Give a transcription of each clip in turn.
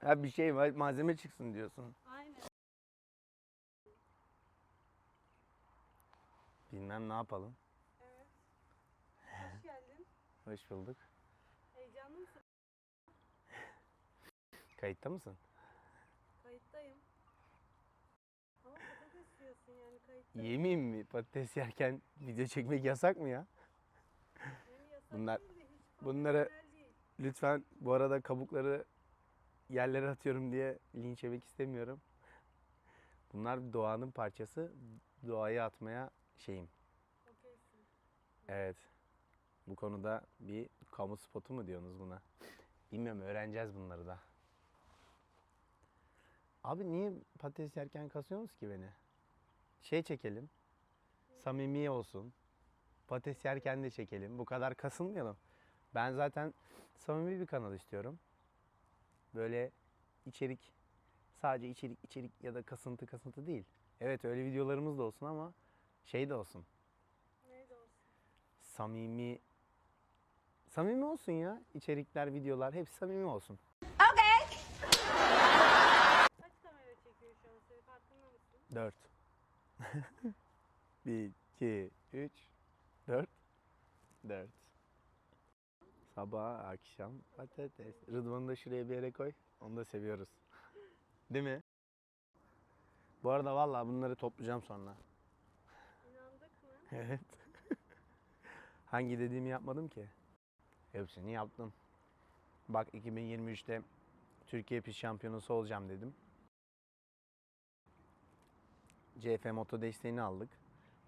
Ha bir şey var malzeme çıksın diyorsun. Aynen. Bilmem ne yapalım. Evet. Hoş geldin. Hoş bulduk. Heyecanlı mısın? Kayıtta mısın? Kayıttayım. Ama patates yiyorsun yani kayıtta. Yemeyeyim mi? Patates yerken video çekmek yasak mı ya? Yani yasak Bunlar- değil de hiç bunları- değil. Lütfen bu arada kabukları yerlere atıyorum diye linç yemek istemiyorum. Bunlar doğanın parçası. Doğaya atmaya şeyim. Okeysin. Evet. Bu konuda bir kamu spotu mu diyorsunuz buna? Bilmiyorum öğreneceğiz bunları da. Abi niye patates yerken kasıyorsunuz ki beni? Şey çekelim. Samimi olsun. Patates yerken de çekelim. Bu kadar kasılmayalım. Ben zaten samimi bir kanal istiyorum. Böyle içerik sadece içerik içerik ya da kasıntı kasıntı değil. Evet öyle videolarımız da olsun ama şey de olsun samimi samimi olsun ya. İçerikler, videolar hepsi samimi olsun. Kaç kamera çekiyor şu an seni farkında mısın? 4 1 2 3 4 4 Sabah, akşam patates. Rıdvan'ı da şuraya bir yere koy. Onu da seviyoruz. Değil mi? Bu arada vallahi bunları toplayacağım sonra. İnandık mı? Evet. Hangi dediğimi yapmadım ki? Hepsini yaptım. Bak 2023'te Türkiye pist şampiyonusu olacağım dedim. CF Moto desteğini aldık.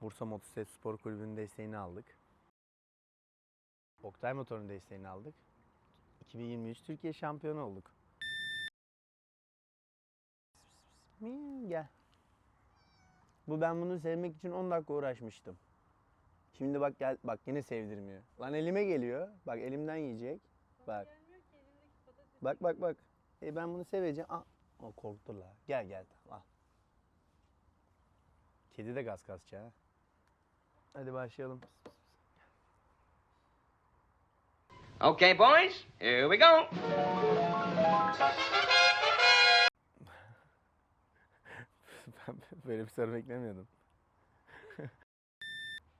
Bursa Motosiklet Spor Kulübü'nün desteğini aldık. Oktay Motor'un desteğini aldık. 2023 Türkiye şampiyonu olduk. Gel. Bu ben bunu sevmek için 10 dakika uğraşmıştım. Şimdi bak gel bak yine sevdirmiyor. Lan elime geliyor. Bak elimden yiyecek. Bak. Bak bak bak. E ben bunu seveceğim. Aa, o korktu la. Gel gel tamam al. Kedi de gaz kasçı ha. Hadi başlayalım. Okay, boys, here we go. ben böyle bir soru beklemiyordum.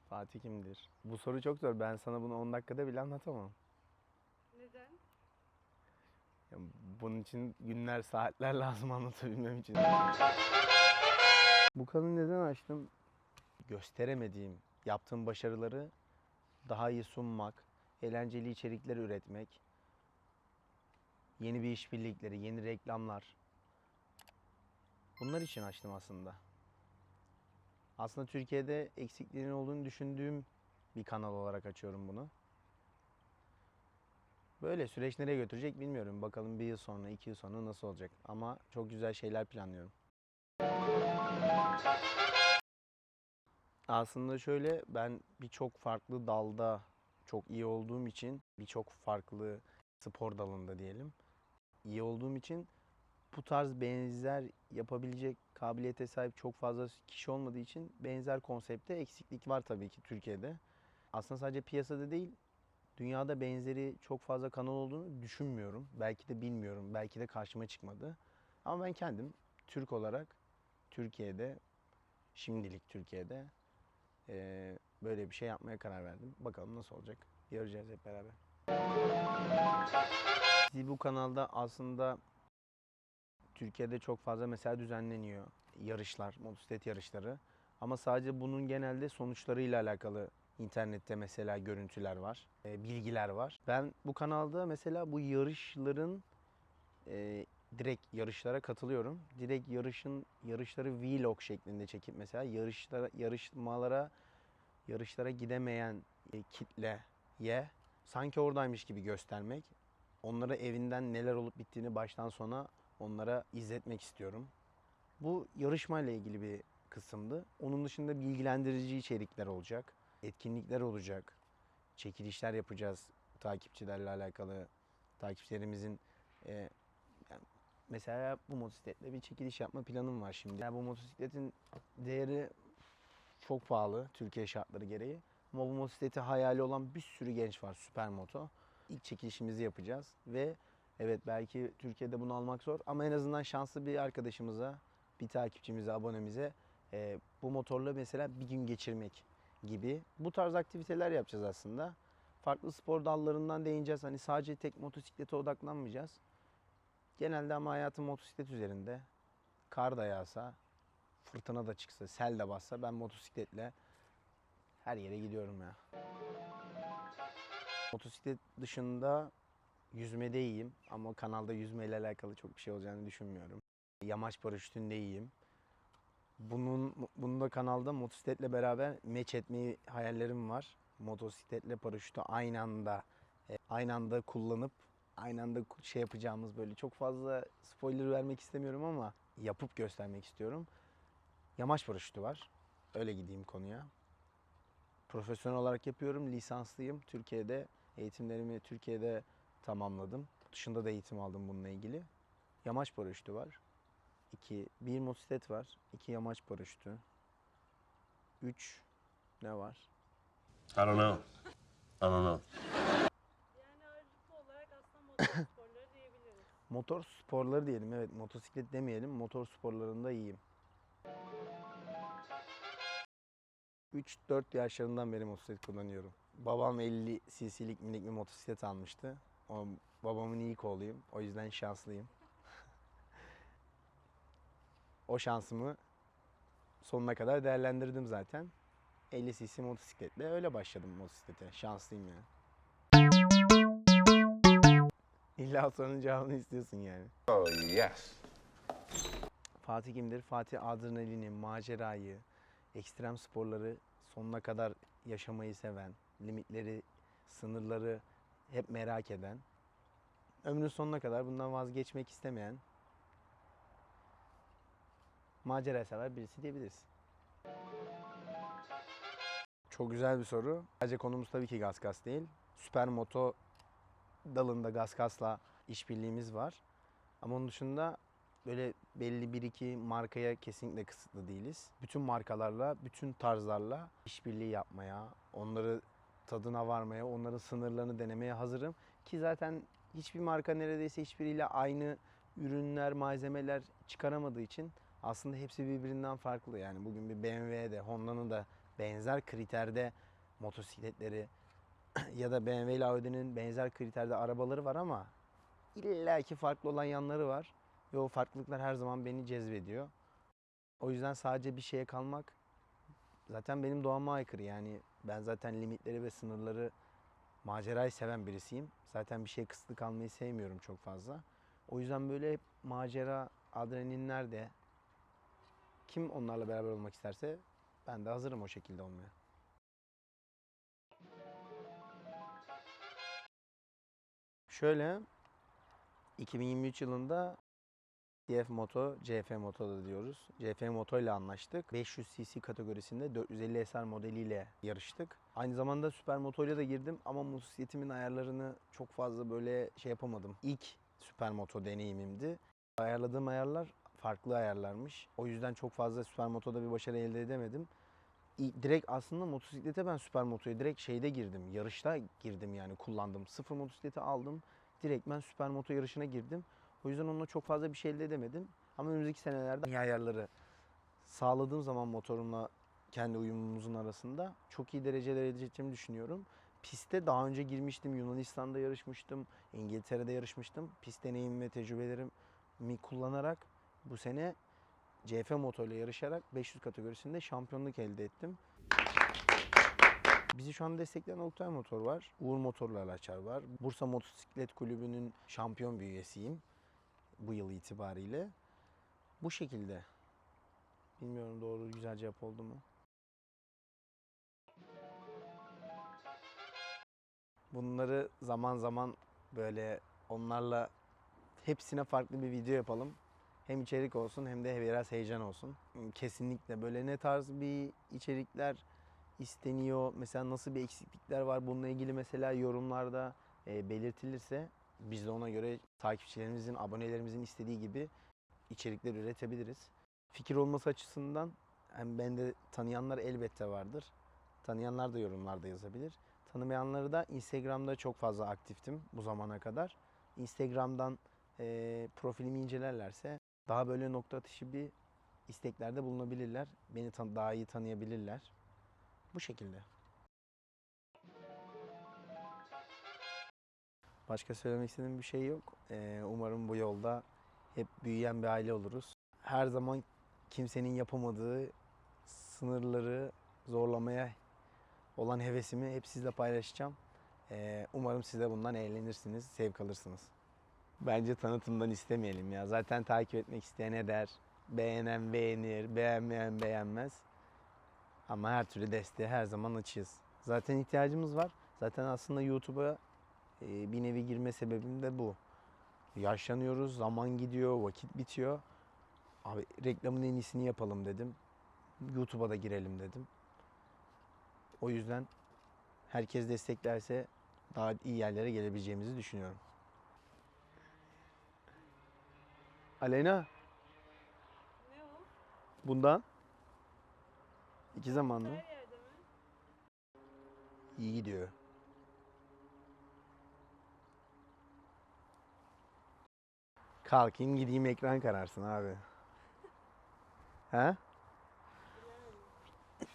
Fatih kimdir? Bu soru çok zor. Ben sana bunu 10 dakikada bile anlatamam. Neden? Ya bunun için günler, saatler lazım anlatabilmem için. Bu kanalı neden açtım? Gösteremediğim, yaptığım başarıları daha iyi sunmak, eğlenceli içerikler üretmek, yeni bir işbirlikleri, yeni reklamlar. Bunlar için açtım aslında. Aslında Türkiye'de eksikliğinin olduğunu düşündüğüm bir kanal olarak açıyorum bunu. Böyle süreç nereye götürecek bilmiyorum. Bakalım bir yıl sonra, iki yıl sonra nasıl olacak. Ama çok güzel şeyler planlıyorum. Aslında şöyle ben birçok farklı dalda çok iyi olduğum için birçok farklı spor dalında diyelim iyi olduğum için bu tarz benzer yapabilecek kabiliyete sahip çok fazla kişi olmadığı için benzer konsepte eksiklik var tabii ki Türkiye'de. Aslında sadece piyasada değil dünyada benzeri çok fazla kanal olduğunu düşünmüyorum. Belki de bilmiyorum. Belki de karşıma çıkmadı. Ama ben kendim Türk olarak Türkiye'de şimdilik Türkiye'de böyle bir şey yapmaya karar verdim. Bakalım nasıl olacak. Göreceğiz hep beraber. Biz bu kanalda aslında Türkiye'de çok fazla mesela düzenleniyor yarışlar, motosiklet yarışları. Ama sadece bunun genelde sonuçlarıyla alakalı internette mesela görüntüler var, e, bilgiler var. Ben bu kanalda mesela bu yarışların e, direkt yarışlara katılıyorum. Direkt yarışın yarışları vlog şeklinde çekip mesela yarışlara yarışmalara yarışlara gidemeyen e, kitleye sanki oradaymış gibi göstermek. Onlara evinden neler olup bittiğini baştan sona onlara izletmek istiyorum. Bu yarışmayla ilgili bir kısımdı. Onun dışında bilgilendirici içerikler olacak, etkinlikler olacak, çekilişler yapacağız takipçilerle alakalı. Takipçilerimizin e, yani mesela bu motosikletle bir çekiliş yapma planım var şimdi. Yani bu motosikletin değeri çok pahalı Türkiye şartları gereği. Ama bu motosikleti hayali olan bir sürü genç var süper moto. İlk çekilişimizi yapacağız ve Evet belki Türkiye'de bunu almak zor ama en azından şanslı bir arkadaşımıza, bir takipçimize, abonemize e, bu motorla mesela bir gün geçirmek gibi bu tarz aktiviteler yapacağız aslında. Farklı spor dallarından değineceğiz. Hani sadece tek motosiklete odaklanmayacağız. Genelde ama hayatım motosiklet üzerinde. Kar da yağsa, fırtına da çıksa, sel de bassa ben motosikletle her yere gidiyorum ya. Motosiklet dışında yüzmede iyiyim ama kanalda yüzmeyle alakalı çok bir şey olacağını düşünmüyorum. Yamaç paraşütünde iyiyim. Bunun bunu da kanalda motosikletle beraber meç etmeyi hayallerim var. Motosikletle paraşütü aynı anda e, aynı anda kullanıp aynı anda şey yapacağımız böyle çok fazla spoiler vermek istemiyorum ama yapıp göstermek istiyorum. Yamaç paraşütü var. Öyle gideyim konuya. Profesyonel olarak yapıyorum. Lisanslıyım. Türkiye'de eğitimlerimi Türkiye'de tamamladım. Dışında da eğitim aldım bununla ilgili. Yamaç paraşütü var. İki, bir motosiklet var. iki yamaç paraşütü. Üç, ne var? I don't know. I don't know. Yani ağırlıklı olarak aslında motor sporları diyebiliriz. Motor sporları diyelim. Evet motosiklet demeyelim. Motor sporlarında iyiyim. 3-4 yaşlarından beri motosiklet kullanıyorum. Babam 50 cc'lik minik bir motosiklet almıştı. O, babamın ilk oğluyum. O yüzden şanslıyım. o şansımı sonuna kadar değerlendirdim zaten. 50 cc motosikletle öyle başladım motosiklete. Şanslıyım yani. İlla sorunun cevabını istiyorsun yani. Oh, yes. Fatih kimdir? Fatih adrenalini, macerayı, ekstrem sporları sonuna kadar yaşamayı seven, limitleri, sınırları hep merak eden, ömrünün sonuna kadar bundan vazgeçmek istemeyen, macera sever birisi diyebiliriz. Çok güzel bir soru. Sadece konumuz tabii ki gaz kas değil. Süper moto dalında gaz kasla işbirliğimiz var. Ama onun dışında böyle belli bir iki markaya kesinlikle kısıtlı değiliz. Bütün markalarla, bütün tarzlarla işbirliği yapmaya, onları tadına varmaya, onların sınırlarını denemeye hazırım. Ki zaten hiçbir marka neredeyse hiçbiriyle aynı ürünler, malzemeler çıkaramadığı için aslında hepsi birbirinden farklı. Yani bugün bir BMW'de, Honda'nın da benzer kriterde motosikletleri ya da BMW ile Audi'nin benzer kriterde arabaları var ama illaki farklı olan yanları var. Ve o farklılıklar her zaman beni cezbediyor. O yüzden sadece bir şeye kalmak zaten benim doğama aykırı. Yani ben zaten limitleri ve sınırları macerayı seven birisiyim. Zaten bir şeye kısıtlı kalmayı sevmiyorum çok fazla. O yüzden böyle hep macera, adrenalinler de kim onlarla beraber olmak isterse ben de hazırım o şekilde olmaya. Şöyle 2023 yılında CF Moto, CF Moto da diyoruz. CF Moto ile anlaştık. 500 cc kategorisinde 450 SR modeliyle yarıştık. Aynı zamanda Süper Moto ile de girdim ama motosikletimin ayarlarını çok fazla böyle şey yapamadım. İlk Süper Moto deneyimimdi. Ayarladığım ayarlar farklı ayarlarmış. O yüzden çok fazla Süper Moto'da bir başarı elde edemedim. Direkt aslında motosiklete ben Süper Moto'ya direkt şeyde girdim. Yarışta girdim yani kullandım. Sıfır motosikleti aldım. Direkt ben Süper Moto yarışına girdim. O yüzden onunla çok fazla bir şey elde edemedim. Ama önümüzdeki senelerde iyi ayarları sağladığım zaman motorumla kendi uyumumuzun arasında çok iyi dereceler elde edeceğimi düşünüyorum. Piste daha önce girmiştim. Yunanistan'da yarışmıştım. İngiltere'de yarışmıştım. Pist deneyim ve tecrübelerimi kullanarak bu sene CF Moto ile yarışarak 500 kategorisinde şampiyonluk elde ettim. Bizi şu an destekleyen Oktay Motor var. Uğur Motorlar Açar var. Bursa Motosiklet Kulübü'nün şampiyon bir üyesiyim. Bu yıl itibariyle. Bu şekilde. Bilmiyorum doğru güzel cevap oldu mu? Bunları zaman zaman böyle onlarla hepsine farklı bir video yapalım. Hem içerik olsun hem de biraz heyecan olsun. Kesinlikle böyle ne tarz bir içerikler isteniyor? Mesela nasıl bir eksiklikler var? Bununla ilgili mesela yorumlarda e, belirtilirse biz de ona göre takipçilerimizin, abonelerimizin istediği gibi içerikler üretebiliriz. Fikir olması açısından hem bende tanıyanlar elbette vardır. Tanıyanlar da yorumlarda yazabilir. Tanımayanları da Instagram'da çok fazla aktiftim bu zamana kadar. Instagram'dan eee, profilimi incelerlerse daha böyle nokta atışı bir isteklerde bulunabilirler. Beni daha iyi tanıyabilirler. Bu şekilde. Başka söylemek istediğim bir şey yok. Eee, umarım bu yolda hep büyüyen bir aile oluruz. Her zaman kimsenin yapamadığı sınırları zorlamaya olan hevesimi hep sizle paylaşacağım. Eee, umarım siz de bundan eğlenirsiniz, zevk alırsınız. Bence tanıtımdan istemeyelim ya. Zaten takip etmek isteyen eder. Beğenen beğenir, beğenmeyen beğenmez. Ama her türlü desteğe her zaman açığız. Zaten ihtiyacımız var. Zaten aslında YouTube'a bir nevi girme sebebim de bu. Yaşlanıyoruz, zaman gidiyor, vakit bitiyor. Abi reklamın en iyisini yapalım dedim. YouTube'a da girelim dedim. O yüzden herkes desteklerse daha iyi yerlere gelebileceğimizi düşünüyorum. Aleyna, Ne o? bundan iki zamanlı iyi gidiyor. Kalkayım gideyim ekran kararsın abi. He?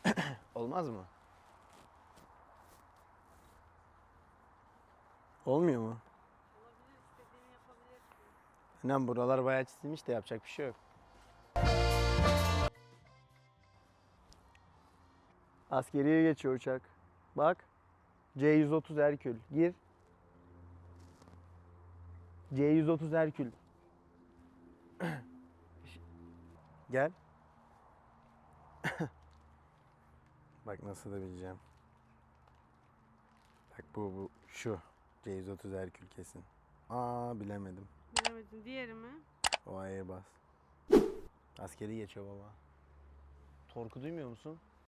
Olmaz mı? Olmuyor mu? Önem buralar bayağı çizilmiş de yapacak bir şey yok. Askeriye geçiyor uçak. Bak. C-130 Herkül. Gir. C-130 Herkül. Gel. Bak nasıl da bileceğim. Bak bu bu şu. C-130 Herkül kesin. Aa bilemedim. Bilemedim. Diğeri mi? O A'ya bas. Askeri geçiyor baba. Torku duymuyor musun?